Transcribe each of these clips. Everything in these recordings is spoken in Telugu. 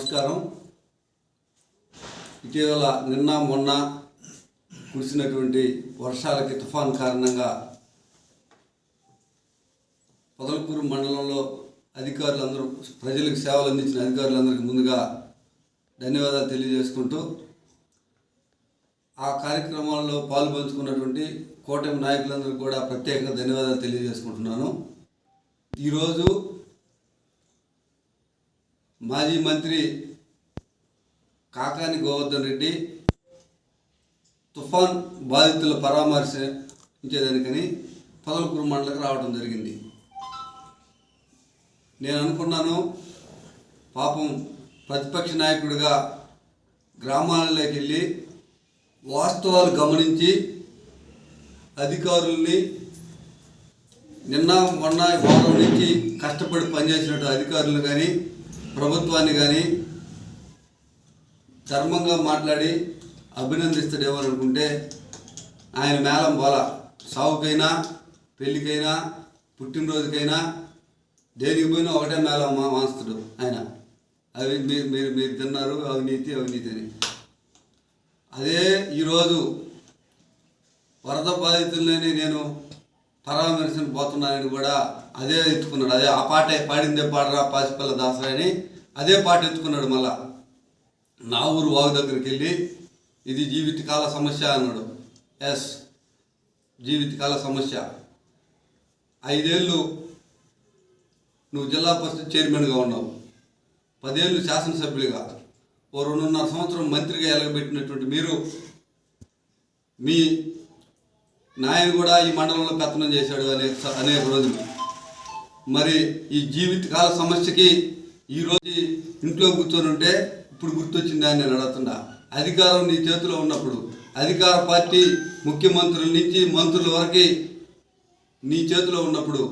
నమస్కారం. ఇటీవల నిన్న మొన్న కురిసినటువంటి వర్షాలకి తుఫాన్ కారణంగా పొదలకూరు మండలంలో అధికారులందరూ ప్రజలకు సేవలు అందించిన అధికారులందరికీ ముందుగా ధన్యవాదాలు తెలియజేసుకుంటూ ఆ కార్యక్రమాల్లో పాల్పంచుకున్నటువంటి కూటమి నాయకులందరికీ కూడా ప్రత్యేకంగా ధన్యవాదాలు తెలియజేసుకుంటున్నాను. ఈరోజు మాజీ మంత్రి కాకాని గోవర్ధన్ రెడ్డి తుఫాన్ బాధితుల పరామర్శించేదానికని పొదలకూరు మండలకు రావడం జరిగింది. నేను అనుకున్నాను పాపం ప్రతిపక్ష నాయకుడిగా గ్రామాలలోకి వెళ్ళి వాస్తవాలు గమనించి అధికారుల్ని నిన్న మొన్న వారం నుంచి కష్టపడి పనిచేసినట్టు అధికారులు కానీ ప్రభుత్వాన్ని కానీ చర్మంగా మాట్లాడి అభినందిస్తాడేమో అనుకుంటే ఆయన మేళం బోల. సావుకైనా పెళ్ళికైనా పుట్టినరోజుకైనా దేనికి పోయినా ఒకటే మేళం మా ఆయన. అవి మీరు మీరు మీరు తిన్నారు అవినీతి అవినీతి అని. అదే ఈరోజు వరద బాధితులని నేను పరామర్శం పోతున్నాయని కూడా అదే ఎత్తుకున్నాడు. అదే ఆ పాట పాడిందే పాడరా పాసిపల్ల దాసరాని అదే పాట ఎత్తుకున్నాడు మళ్ళా. నా ఊరు వాగు దగ్గరికి వెళ్ళి ఇది జీవితకాల సమస్య అన్నాడు. ఎస్ జీవితకాల సమస్య. ఐదేళ్ళు నువ్వు జిల్లా పరిషత్ చైర్మన్గా ఉన్నావు. పదేళ్ళు శాసనసభ్యులుగా. ఓ రెండున్నర సంవత్సరం మంత్రిగా ఎలగబెట్టినటువంటి మీరు మీ నాయన కూడా ఈ మండలంలో పెత్తనం చేశాడు అనే అనేక రోజులు మరి ఈ జీవితకాల సమస్యకి ఈరోజు ఇంట్లో కూర్చొని ఉంటే ఇప్పుడు గుర్తొచ్చింది అని నేను అడుగుతున్నా. అధికారం నీ చేతిలో ఉన్నప్పుడు అధికార పార్టీ ముఖ్యమంత్రుల నుంచి మంత్రుల వరకు నీ చేతిలో ఉన్నప్పుడు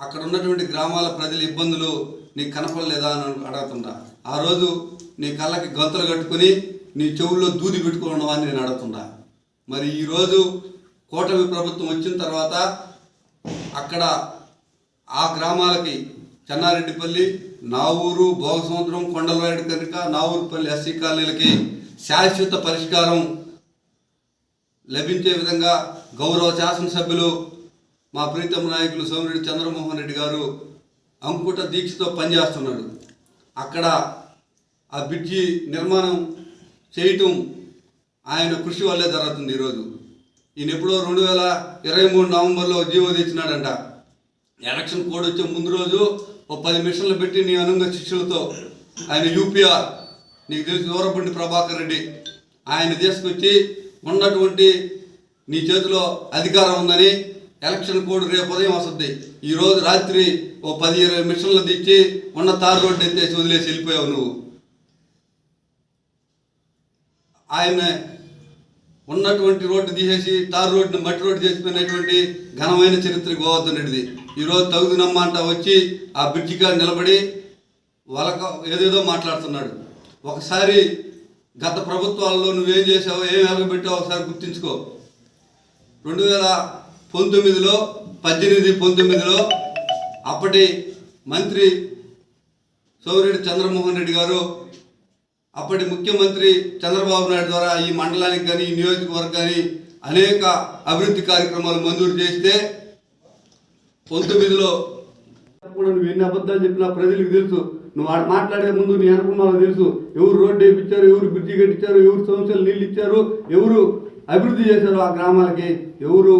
అక్కడ ఉన్నటువంటి గ్రామాల ప్రజల ఇబ్బందులు నీకు కనపడలేదా అని అడుగుతున్నా. ఆ రోజు నీ కళ్ళకి గంతులు కట్టుకొని నీ చెవుల్లో దూది పెట్టుకోవడం అని నేను అడుగుతున్నా. మరి ఈరోజు కూటమి ప్రభుత్వం వచ్చిన తర్వాత అక్కడ ఆ గ్రామాలకి చెన్నారెడ్డిపల్లి నా ఊరు భోగసముద్రం కొండలవాడి కనుక నా ఊరుపల్లి ఎస్సీ కాలనీలకి శాశ్వత పరిష్కారం లభించే విధంగా గౌరవ శాసనసభ్యులు మా ప్రీతమ నాయకులు సోమిరెడ్డి చంద్రమోహన్ రెడ్డి గారు అంకుట దీక్షతో పనిచేస్తున్నాడు. అక్కడ ఆ బ్రిడ్జి నిర్మాణం చేయటం ఆయన కృషి వల్లే జరుగుతుంది ఈరోజు. ఈయన ఎప్పుడో రెండు వేల ఇరవై మూడు నవంబర్లో జీవో తెచ్చినాడంట. ఎలక్షన్ కోడ్ వచ్చే ముందు రోజు ఓ పది మిషన్లు పెట్టి నీ అనుంగ శిష్యులతో ఆయన యూపీఆర్ నీకు తెలిసి దూరపండి ప్రభాకర్ రెడ్డి ఆయన తీసుకొచ్చి ఉన్నటువంటి నీ చేతిలో అధికారం ఉందని ఎలక్షన్ కోడ్ రేపు ఉదయం వస్తుంది. ఈరోజు రాత్రి ఓ పది ఇరవై మిషన్లు తెచ్చి ఉన్న తారు రోడ్డు ఎత్తేసి వదిలేసి వెళ్ళిపోయావు నువ్వు. ఆయన ఉన్నటువంటి రోడ్డు తీసేసి తారు రోడ్డుని మట్టి రోడ్డు చేసిపోయినటువంటి ఘనమైన చరిత్ర గోవర్ధన్ రెడ్డిది ఈరోజు తగుదినమ్మ అంట వచ్చి ఆ బ్రిడ్జి కాడ నిలబడి వాళ్ళక ఏదేదో మాట్లాడుతున్నాడు. ఒకసారి గత ప్రభుత్వాల్లో నువ్వేం చేసావో ఏం వెలగబెట్టావో ఒకసారి గుర్తించుకో. రెండు వేల పంతొమ్మిదిలో పద్దెనిమిది పంతొమ్మిదిలో అప్పటి మంత్రి సోమిరెడ్డి చంద్రమోహన్ రెడ్డి గారు అప్పటి ముఖ్యమంత్రి చంద్రబాబు నాయుడు ద్వారా ఈ మండలానికి కానీ ఈ నియోజకవర్గాన్ని అనేక అభివృద్ధి కార్యక్రమాలు మంజూరు చేస్తే పంతొమ్మిదిలో కూడా నువ్వు ఎన్ని అబద్ధాలు చెప్పినా ప్రజలకు తెలుసు. నువ్వు మాట్లాడే ముందు నీ అనుకున్నావు తెలుసు. ఎవరు రోడ్డు వేయించారు ఎవరు బ్రిడ్జి కట్టించారు ఎవరు సమస్యలు నీళ్ళు ఇచ్చారు ఎవరు అభివృద్ధి చేశారు ఆ గ్రామాలకి ఎవరు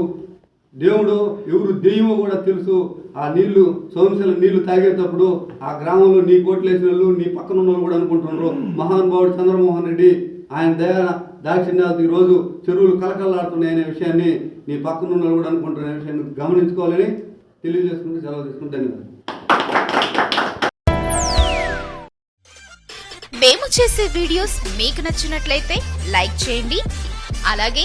దేవుడు ఎవరు దెయ్యమో కూడా తెలుసు. ఆ నీళ్ళు సోమశల నీళ్ళు తాగేటప్పుడు ఆ గ్రామంలో నీ కోట్లేసిన వాళ్ళు నీ పక్కన ఉన్న వాళ్ళు కూడా అనుకుంటున్నారు మహానుభావుడు చంద్రమోహన్ రెడ్డి ఆయన దయా దాక్షిణ్యాది ఈ రోజు చెరువులు కలకలాడుతున్నాయనే అనే విషయాన్ని నీ పక్కన ఉన్న వాళ్ళు కూడా అనుకుంటున్న విషయాన్ని గమనించుకోవాలని తెలియజేసుకుంటూ సెలవు తీసుకుంటూ ధన్యవాదాలు. మేము చేసే వీడియోస్ మీకు నచ్చినట్లయితే లైక్ చేయండి. అలాగే